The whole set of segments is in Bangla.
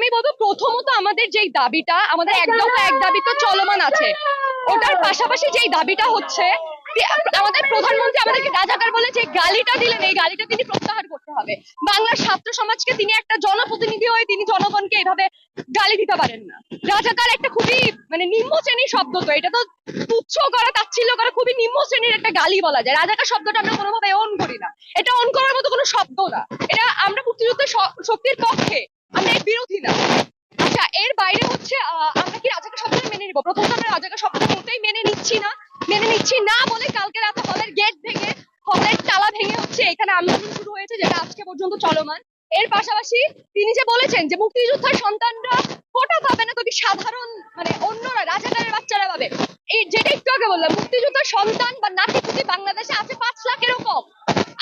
আমি বলব প্রথমত আমাদের যেই দাবিটা, আমাদের এক দফা এক দাবি তো চলমান আছে। ওটার পাশাপাশি যেই দাবিটা হচ্ছে আমাদের প্রধানমন্ত্রী আমাদেরকে রাজাকার বলে যে গালিটা দিলেন, এই গালিটা তিনি প্রত্যাহার করতে হবে। বাংলার ছাত্র সমাজকে তিনি একটা জনপ্রতিনিধি হয়ে তিনি জনগণকে এভাবে গালি দিতে পারেন না। রাজাকার একটা খুবই মানে নিম্ন শ্রেণির শব্দ তো, এটা তো তুচ্ছ করা, তাচ্ছিল্য করা খুবই নিম্ন শ্রেণির একটা গালি বলা যায়। রাজাকার শব্দটা আমরা কোনোভাবে অন করি না। এটা অন করার মতো কোনো শব্দ না। এটা আমরা মুক্তিযুদ্ধের শক্তির পক্ষে আমরা এর বিরোধী না আচ্ছা এর বাইরে হচ্ছে আহ, আমরা কি রাজাকার শব্দটা মেনে নিব প্রথমত আমরা রাজাকার শব্দটা মোটেই মেনে নিচ্ছি না, মেনে নিচ্ছি না বলে কালকে রাতে হলের গেট ভেঙে, হলের তালা ভেঙে হচ্ছে এখানে আন্দোলন শুরু হয়েছে, যেটা আজকে পর্যন্ত চলমান। এর পাশাপাশি তিনি যে বলেছেন যে মুক্তিযোদ্ধার সন্তানরা কোটা পাবে না, তবে সাধারণ মানে অন্যরা, রাজাকারের বাচ্চারা পাবে। এই যেটা একটু আগে বললাম, মুক্তিযোদ্ধার সন্তান বা নাতিপুতি বাংলাদেশে আছে পাঁচ লাখেরও কম।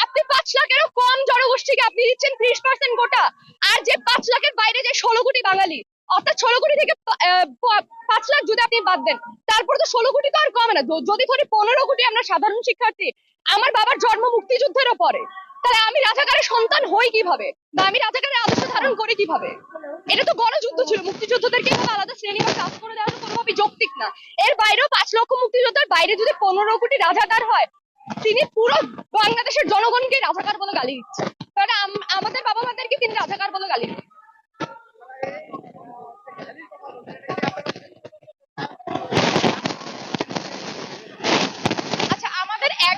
আপনি পাঁচ লাখেরও কম জনগোষ্ঠীকে আপনি দিচ্ছেন ত্রিশ পার্সেন্ট কোটা আর যে পাঁচ লাখের বাইরে যে ষোলো কোটি বাঙালি অর্থাৎ ষোলো কোটি থেকে পাঁচ লাখ যদি আপনি বাদ দেন, তারপরে তো ষোলো কোটি তো আর কমে না। যদি ধরি পনেরো কোটি আমরা সাধারণ শিক্ষার্থী, আমার বাবার জন্ম মুক্তিযুদ্ধেরও পরে, তাহলে আমি রাজাকারের সন্তান হই কীভাবে? বা আমি রাজাকারের আদর্শ ধারণ করি কীভাবে? এটা তো গণযুদ্ধ ছিল। মুক্তিযোদ্ধাদেরকে এভাবে আলাদা শ্রেণি বা কাজ করে দেওয়া তো কোনোভাবেই যৌক্তিক না। এর বাইরেও পাঁচ লক্ষ মুক্তিযোদ্ধার বাইরে যদি পনেরো কোটি রাজাকার হয়, তিনি পুরো বাংলাদেশের জনগণকে রাজাকার বলে গালি দিচ্ছে কারণ আম- আমাদের বাবা মাদেরকে তিনি রাজাকার বলে গালি দিচ্ছেন আচ্ছা আমাদের এক দফা আচ্ছা আমাদের এই এক দফা এক দাবির সাথে এখন আমরা এই জিনিসটা নিয়েও, আহ, কথা বলতে চাই বা আমাদের কর্মসূচি এটা একটা অংশ যে আম- আহ, আমাদের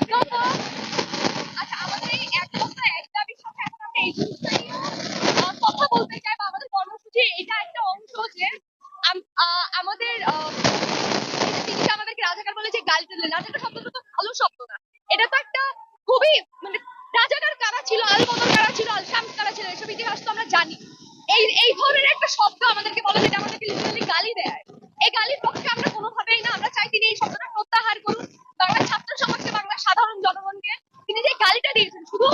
আহ, তিনি যে আমাদেরকে রাজাকার বলে যে গালিটা দিলেন রাজাকার শব্দটা তো ভালো শব্দ না। এটা তো একটা খুবই মানে রাজাকার কারা ছিল আল কারা ছিল আল কারা ছিল এসব ইতিহাস তো আমরা জানি। এই এই ধরনের একটা শব্দ আমাদেরকে বলে যেটা আমাদেরকে লিটারালি গালি দেয় এই গালির পক্ষে আমরা কোনোভাবেই না আমরা চাই তিনি এই শব্দটা প্রত্যাহার করুন বাংলার ছাত্র সমাজকে বাংলার সাধারণ জনগণকে তিনি যে গালিটা দিয়েছেন শুধু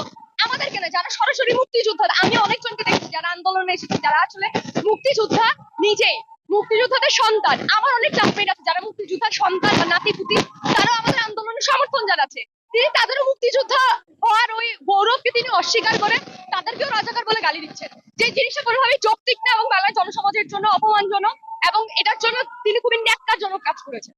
আমাদেরকে না যারা সরাসরি মুক্তিযোদ্ধা, আমি অনেকজনকে দেখেছি যারা আন্দোলনে এসেছে যারা আসলে মুক্তিযোদ্ধা নিজেই, মুক্তিযোদ্ধাদের সন্তান। আমার অনেক ক্লাসমেট আছে যারা মুক্তিযোদ্ধার সন্তান বা নাতিপুতি, তারাও আমাদের আন্দোলনে সমর্থন জানাচ্ছে। তিনি তাদেরও মুক্তিযোদ্ধা হওয়ার ওই গৌরবকে তিনি অস্বীকার করে তাদেরকেও রাজাকার বলে গালি দিচ্ছেন। যে জিনিসটা কোনোভাবেই যৌক্তিক না এবং বাংলার জনসমাজের জন্য অপমানজনক এবং এটার জন্য তিনি খুবই ন্যাক্কারজনক কাজ করেছেন।